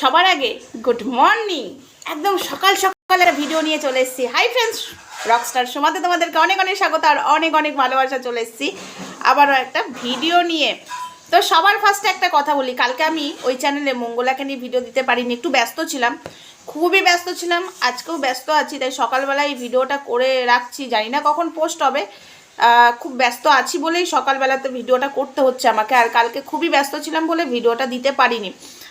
সবার আগে good morning. একদম সকাল সকালে ভিডিও নিয়ে চলে এসেছি। হাই ফ্রেন্ডস রকস্টার সমাতে তোমাদেরকে অনেক অনেক স্বাগত আর অনেক অনেক ভালোবাসা চলে এসেছি। আবারও একটা ভিডিও নিয়ে। তো সবার ফার্স্টে একটা কথা বলি, কালকে আমি ওই চ্যানেলে মঙ্গলাকে নিয়ে ভিডিও দিতে পারিনি, একটু ব্যস্ত ছিলাম। খুবই ব্যস্ত ছিলাম, আজকেও ব্যস্ত আছি, তাই সকালবেলায় এই ভিডিওটা করে রাখছি। জানি না কখন পোস্ট হবে। খুব ব্যস্ত আছি বলেই সকালবেলাতে ভিডিওটা করতে হচ্ছে আমাকে। আর কালকে খুবই ব্যস্ত ছিলাম বলে ভিডিওটা দিতে পারিনি।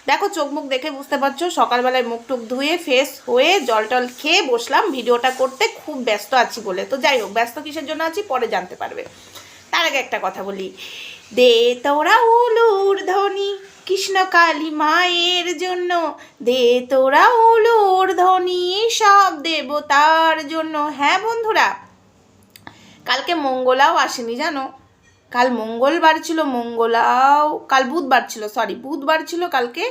দেখো চোখ মুখ দেখে বুঝতে পারছ, সকালবেলায় মুখ টুক ধুয়ে ফ্রেশ হয়ে জল টল খেয়ে বসলাম। ভিডিওটা করতে খুব ব্যস্ত আছি বলে। তো যাই হোক, ব্যস্ত কিসের জন্য আছি? পরে জানতে পারবে। তার আগে একটা কথা বলি। দে তোরা উলুর ধ্বনি কৃষ্ণ কালী মায়ের জন্য। দে তোরা উলুর ধ্বনি সব দেবতার জন্য। হ্যাঁ বন্ধুরা, কালকে মঙ্গলাও আসেনি, জানো? কাল মঙ্গলবার ছিল, মঙ্গলাও, কাল বুধবার ছিল সরি বুধবার ছিল, কালকে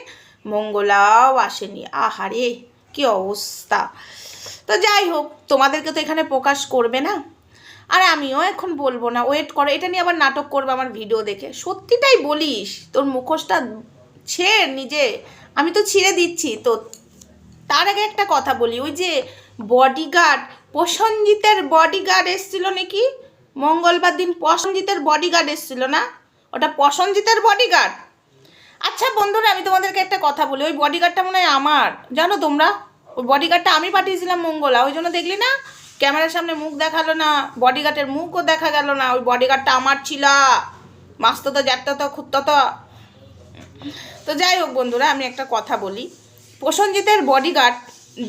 মঙ্গলাও আসেনি। আহারে, কি অবস্থা। তো যাই হোক, তোমাদেরকে তো এখানে প্রকাশ করবে না। আর আমিও এখন বলব না ওয়েট করো, এটা নিয়ে আবার নাটক করবে আমার ভিডিও দেখে। সত্যিটাই বলিস, তোর মুখোশটা ছেড় নিজে, আমি তো ছিঁড়ে দিচ্ছি। তো তার আগে একটা কথা বলি, ওই যে বডিগার্ড প্রসঞ্জিতের বডিগার্ড এসছিল নাকি? মঙ্গলবার দিন প্রসঞ্জিতের বডিগার্ড এসছিল না? ওটা প্রসঞ্জিতের বডিগার্ড আচ্ছা বন্ধুরা, আমি তোমাদেরকে একটা কথা বলি। ওই বডিগার্ডটা মনে হয় আমার। জানো তোমরা? ওই বডিগার্ডটা আমি পাঠিয়েছিলাম মঙ্গলা। ওই জন্য দেখলি না? ক্যামেরার সামনে মুখ দেখাল না বডিগার্ডের মুখও দেখা গেল না। ওই বডিগার্ডটা আমার ছিল। মাস্ত তো জ্যাঠতো তো খুঁড়তো তো। তো যাই হোক বন্ধুরা, আমি একটা কথা বলি। প্রসঞ্জিতের বডিগার্ড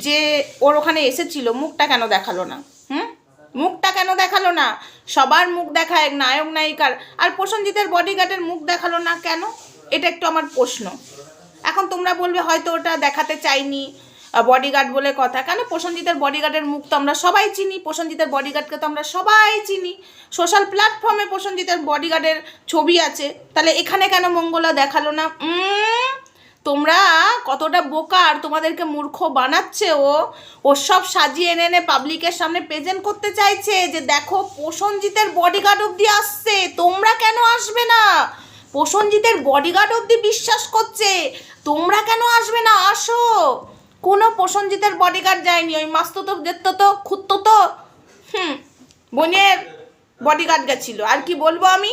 যে ওর ওখানে এসেছিল, মুখটা কেন দেখাল না? হুম? মুখটা কেন দেখাল না? সবার মুখ দেখায় নায়ক, নায়িকার। আর প্রসঞ্জিতের বডিগার্ডের মুখ দেখাল না কেন? এটা একটু আমার প্রশ্ন। এখন তোমরা বলবে, হয়তো ওটা দেখাতে চাইনি বডিগার্ড বলে কথা। কেন? প্রসঞ্জিতের বডিগার্ডের মুখ তো আমরা সবাই চিনি, প্রসঞ্জিতের বডিগার্ডকে তো আমরা সবাই চিনি। সোশ্যাল প্ল্যাটফর্মে প্রসঞ্জিতের বডিগার্ডের ছবি আছে। তাহলে এখানে কেন মঙ্গলা দেখাল না? তোমরা কতটা বোকা আর তোমাদেরকে মূর্খ বানাচ্ছে ও। ও সব সাজিয়ে এনে এনে পাবলিকের সামনে প্রেজেন্ট করতে চাইছে যে দেখো প্রসঞ্জিতের বডিগার্ড অবধি আসছে, তোমরা কেন আসবে না? প্রসঞ্জিতের বডিগার্ড অবধি বিশ্বাস করছে, তোমরা কেন আসবে না? আসো। কোনো প্রসঞ্জিতের বডিগার্ড যায়নি, ওই মাস্তো তো দেখতো তো খুঁজতো তো। হুম, বোনের বডিগার্ড গেছিল। আর কি বলব আমি?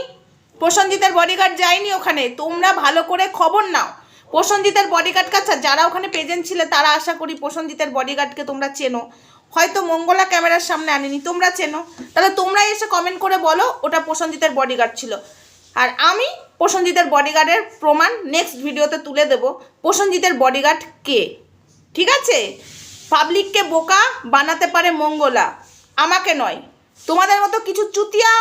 প্রসঞ্জিতের বডিগার্ড যায়নি ওখানে। তোমরা ভালো করে খবর নাও। প্রসঞ্জিতের বডিগার্ড কাছে যারা ওখানে প্রেজেন্ট ছিলে তারা আশা করি প্রসঞ্জিতের বডিগার্ডকে তোমরা চেনো। হয়তো মঙ্গলা ক্যামেরার সামনে আনেনি, তোমরা চেনো। তাহলে তোমরা এসে কমেন্ট করে বলো, ওটা প্রসঞ্জিতের বডিগার্ড ছিল। আর আমি প্রসঞ্জিতের বডিগার্ডের প্রমাণ নেক্সট ভিডিওতে তুলে দেব প্রসঞ্জিতের বডিগার্ড কে। ঠিক আছে? পাবলিককে বোকা বানাতে পারে মঙ্গলা, আমাকে নয়। তোমাদের মতো কিছু চুতিয়া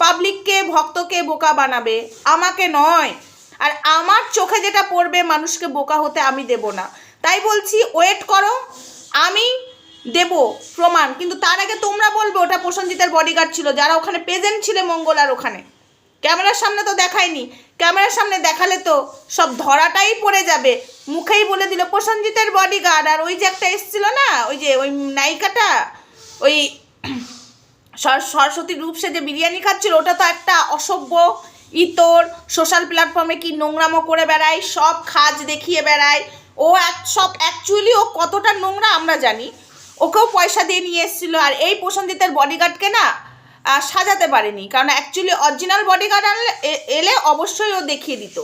পাবলিককে ভক্তকে বোকা বানাবে, আমাকে নয়। আর আমার চোখে যেটা পড়বে মানুষকে বোকা হতে আমি দেব না। তাই বলছি ওয়েট করো, আমি দেব প্রমাণ। কিন্তু তার আগে তোমরা বলবে, ওটা প্রসঞ্জিতের বডিগার্ড ছিল, যারা ওখানে প্রেজেন্ট ছিল মঙ্গলার ওখানে। ক্যামেরার সামনে তো দেখায়নি। ক্যামেরার সামনে দেখালে তো সব ধরাটাই পড়ে যাবে। মুখেই বলে দিল, প্রসঞ্জিতের বডিগার্ড আর ওই যে একটা এসছিল না, ওই যে ওই নায়িকাটা, ওই সর- সরস্বতী রূপ সে যে বিরিয়ানি খাচ্ছিল, ওটা তো একটা অসভ্য ইতর সোশ্যাল প্ল্যাটফর্মে কি নোংরামো করে বেড়ায়, সব খাজ দেখিয়ে বেড়ায়। ও এক, সব অ্যাকচুয়ালি ও কতটা নোংরা আমরা জানি। ওকেও পয়সা দিয়ে নিয়ে এসেছিল আর এই প্রসঞ্জিতের বডিগার্ডকে না সাজাতে পারেনি। কারণ অ্যাকচুয়ালি অরিজিনাল বডিগার্ড আনলে এলে অবশ্যই ও দেখিয়ে দিত।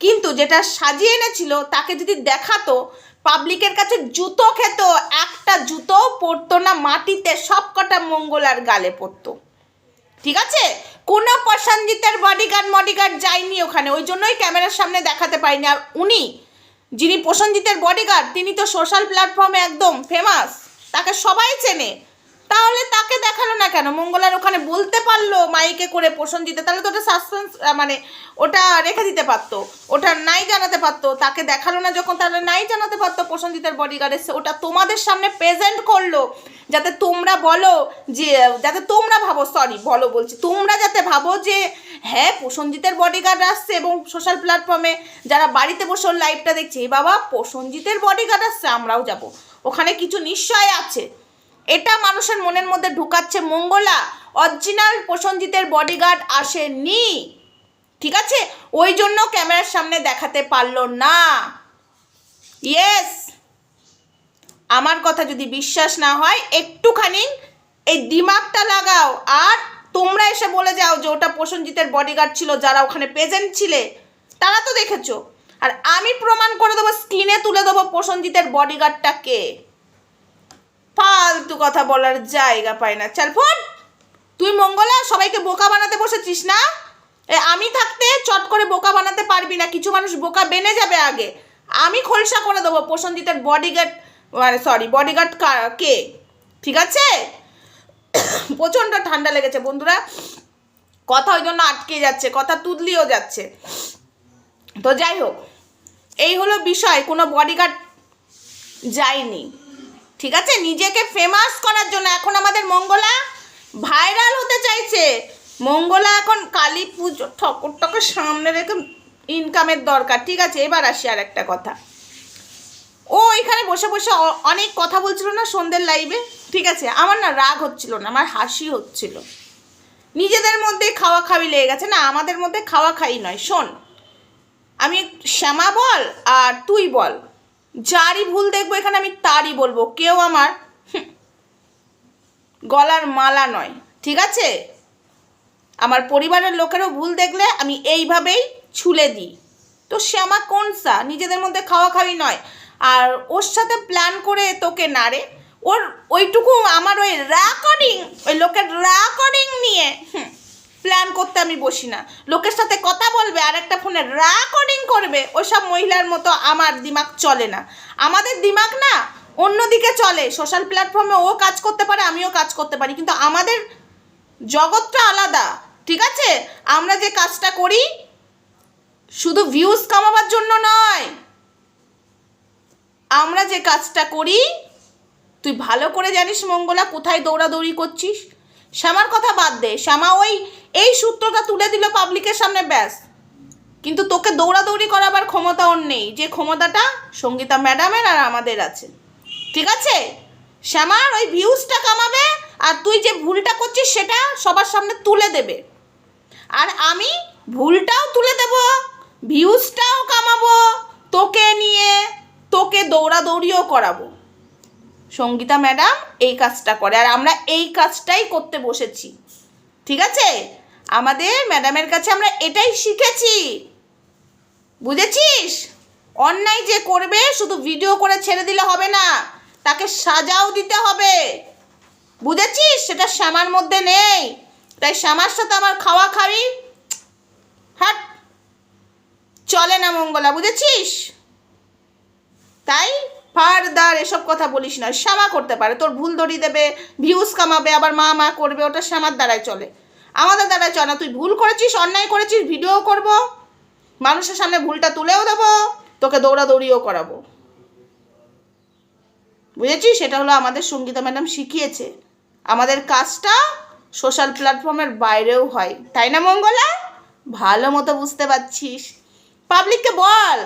কিন্তু যেটা সাজিয়ে এনেছিল, তাকে যদি দেখাতো পাবলিকের কাছে জুতো খেত, একটা জুতো পড়তো না, মাটিতে সব কটা মঙ্গলার গালে পড়তো। ঠিক আছে? কোনো প্রসঞ্জিতের বডিগার্ড মডিগার্ড যায়নি ওখানে। ওই জন্যই ক্যামেরার সামনে দেখাতে পারিনি। আর উনি, যিনি প্রসঞ্জিতের বডিগার্ড তিনি তো সোশ্যাল প্ল্যাটফর্মে একদম ফেমাস তাকে সবাই চেনে। তাহলে তাকে দেখাল না কেন? মঙ্গলার ওখানে বলতে পারল মাইকে করে প্রসঞ্জিতে তাহলে তো ওটা সাসপেন্স মানে ওটা রেখে দিতে পারতো। ওটা নাই জানাতে পারতো। তাকে দেখাল না যখন, তাহলে নাই জানাতে পারতো প্রসঞ্জিতের বডিগার্ড এসে। ওটা তোমাদের সামনে প্রেজেন্ট করল, যাতে তোমরা বলো যে, যাতে তোমরা ভাবো সরি বলো বলছি, তোমরা যাতে ভাবো যে হ্যাঁ প্রসঞ্জিতের বডিগার্ড আসছে এবং সোশ্যাল প্ল্যাটফর্মে যারা বাড়িতে বসে ওর লাইভটা দেখছে, "এ বাবা প্রসঞ্জিতের বডিগার্ড আসছে, আমরাও যাব। ওখানে কিছু নিশ্চয় আছে। এটা মানুষের মনের মধ্যে ঢুকাচ্ছে মঙ্গলা। অরিজিনাল প্রসঞ্জিতের বডিগার্ড আসেনি। ঠিক আছে? ওই জন্য ক্যামেরার সামনে দেখাতে পারল না। ইয়েস আমার কথা যদি বিশ্বাস না হয়, একটুখানি এই দিমাগটা লাগাও। আর তোমরা এসে বলে যাও যে ওটা প্রসেনজিতের বডিগার্ড ছিল, যারা ওখানে প্রেজেন্ট ছিলে। তারা তো দেখেছ। আর আমি প্রমাণ করে দেবো স্ক্রিনে তুলে দেবো প্রসেনজিতের বডিগার্ডটা কে। ফালতু কথা বলার জায়গা পায় না। চল, ফোন! তুই মঙ্গলা, সবাইকে বোকা বানাতে বসেছিস না? আমি থাকতে চট করে বোকা বানাতে পারবি না। কিছু মানুষ বোকা বেনে যাবে আগে। আমি খোলসা করে দেবো প্রসেনজিতের বডিগার্ড মানে সরি বডিগার্ড কে ঠিক আছে? প্রচণ্ড ঠান্ডা লেগেছে বন্ধুরা। কথা ওই জন্য আটকে যাচ্ছে, কথা তুদলিও যাচ্ছে। তো যাই হোক, এই হলো বিষয়, কোনো বডিগার্ড যায়নি। ঠিক আছে? নিজেকে ফেমাস করার জন্য। এখন আমাদের মঙ্গলা ভাইরাল হতে চাইছে। মঙ্গলা এখন কালী পুজো ঠকরটাকে সামনে রেখে ইনকামের দরকার। ঠিক আছে, এবার আসি আর একটা কথা। ও এখানে বসে বসে অনেক কথা বলছিল না সন্ধ্যের লাইভে ঠিক আছে, আমার না রাগ হচ্ছিল না, আমার হাসি হচ্ছিল। নিজেদের মধ্যে খাওয়া খাওয়ি লেগে গেছে। না, আমাদের মধ্যে খাওয়া খাই নয়। শোন, আমি শ্যামা বল আর তুই বল। যারই ভুল দেখব, এখানে আমি তারই বলব। কেউ আমার গলার মালা নয়, ঠিক আছে? আমার পরিবারের লোকেরও ভুল দেখলে আমি এইভাবেই ছুলে দিই। তো শ্যামা কোনসা? নিজেদের মধ্যে খাওয়া খাওয়ি নয়। আর ওর সাথে প্ল্যান করে তোকে নাড়ে ওর ওইটুকু আমার ওই রেকর্ডিং ওই লোকের রেকর্ডিং নিয়ে প্ল্যান করতে আমি বসি না। লোকের সাথে কথা বলবে, আর একটা ফোনে রেকর্ডিং করবে ওসব মহিলার মতো আমার দিমাগ চলে না। আমাদের দিমাগ না অন্যদিকে চলে। সোশ্যাল প্ল্যাটফর্মে ও কাজ করতে পারে, আমিও কাজ করতে পারি। কিন্তু আমাদের জগৎটা আলাদা, ঠিক আছে? আমরা যে কাজটা করি শুধু ভিউজ কামাবার জন্য নয়। আমরা যে কাজটা করি, তুই ভালো করে জানিস মঙ্গলা, কোথায় দৌড়াদৌড়ি করছিস? শ্যামার কথা বাদ দে। শ্যামা ওই, এই সূত্রটা তুলে দিল পাবলিকের সামনে, ব্যাস। কিন্তু তোকে দৌড়াদৌড়ি করাবার ক্ষমতা ওর নেই। যে ক্ষমতাটা সঙ্গীতা ম্যাডামের আর আমাদের আছে। ঠিক আছে? শ্যামার ওই ভিউজটা কামাবে আর তুই যে ভুলটা করছিস সেটা সবার সামনে তুলে দেবে। আর আমি ভুলটাও তুলে দেব, ভিউজটাও কামাবো, তোকে নিয়ে তোকে দৌড়াদৌড়িও করাবো। সঙ্গীতা ম্যাডাম এই কাজটা করে, আর আমরা এই কাজটাই করতে বসেছি। ঠিক আছে? আমাদের ম্যাডামের কাছে আমরা এটাই শিখেছি। বুঝেছিস? অন্যায় যে করবে, শুধু ভিডিও করে ছেড়ে দিলে হবে না, তাকে সাজাও দিতে হবে। বুঝেছিস? সেটা শ্যামার মধ্যে নেই। তাই শ্যামার সাথে আমার খাওয়া খাবি। হাট। চলে না মঙ্গলা, বুঝেছিস? তাই ফারদার এসব কথা বলিস না, শ্যামা করতে পারে। তোর ভুল ধরিয়ে দেবে ভিউজ কামাবে, আবার মা মা করবে, ওটা শ্যামার দ্বারাই চলে। আমাদের দ্বারাই চলে না, তুই ভুল করেছিস, অন্যায় করেছিস, ভিডিও করব, মানুষের সামনে ভুলটা তুলেও দেবো, তোকে দৌড়াদৌড়িও করাবো। বুঝেছিস? সেটা হলো আমাদের সঙ্গীতা ম্যাডাম শিখিয়েছে। আমাদের কাজটা সোশ্যাল প্ল্যাটফর্মের বাইরেও হয়। তাই না মঙ্গলা? ভালো মতো বুঝতে পারছিস। পাবলিককে বল!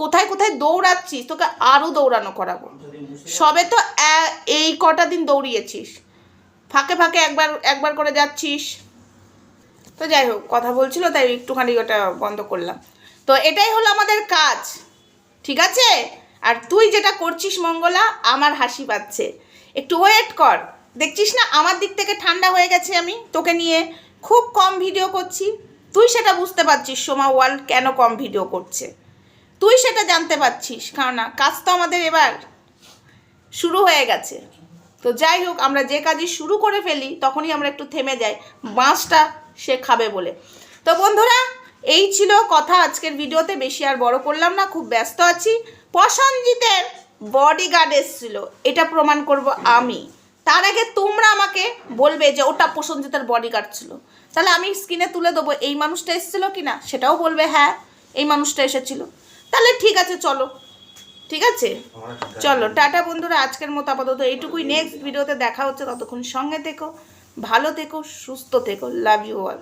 কোথায় কোথায় দৌড়াচ্ছিস? তোকে আরও দৌড়ানো করাবো। সবে তো এই কটা দিন দৌড়িয়েছিস। ফাঁকে ফাঁকে একবার একবার করে যাচ্ছিস। তো যাই হোক, কথা বলছিল, তাই একটুখানি ওটা বন্ধ করলাম। তো এটাই হলো আমাদের কাজ, ঠিক আছে? আর তুই যেটা করছিস মঙ্গলা, আমার হাসি পাচ্ছে। একটু ওয়েট কর। দেখছিস না, আমার দিক থেকে ঠান্ডা হয়ে গেছে আমি তোকে নিয়ে। খুব কম ভিডিও করছি। তুই সেটা বুঝতে পারছিস, সোমা ওয়ার্ল্ড কেন কম ভিডিও করছে। তুই সেটা জানতে পারছিস কারণ না কাজ তো আমাদের এবার শুরু হয়ে গেছে। তো যাই হোক, আমরা যে কাজই শুরু করে ফেলি, তখনই আমরা একটু থেমে যাই। বাঁশটা সে খাবে বলে। তো বন্ধুরা, এই ছিল কথা আজকের ভিডিওতে। বেশি আর বড় করলাম না, খুব ব্যস্ত আছি। প্রসঞ্জিতের বডিগার্ড এসেছিল, এটা প্রমাণ করব আমি। তার আগে তোমরা আমাকে বলবে যে ওটা প্রসঞ্জিতের বডিগার্ড ছিল। তাহলে আমি স্ক্রিনে তুলে দেবো, এই মানুষটা এসেছিল কি না সেটাও বলবে হ্যাঁ এই মানুষটা এসেছিল। তাহলে ঠিক আছে চলো। ঠিক আছে? চলো টাটা বন্ধুরা আজকের মতো আপাতত এইটুকুই। নেক্সট ভিডিওতে দেখা। হচ্ছে ততক্ষণ সঙ্গে থেকো ভালো থেকো সুস্থ থেকো লাভ ইউ অল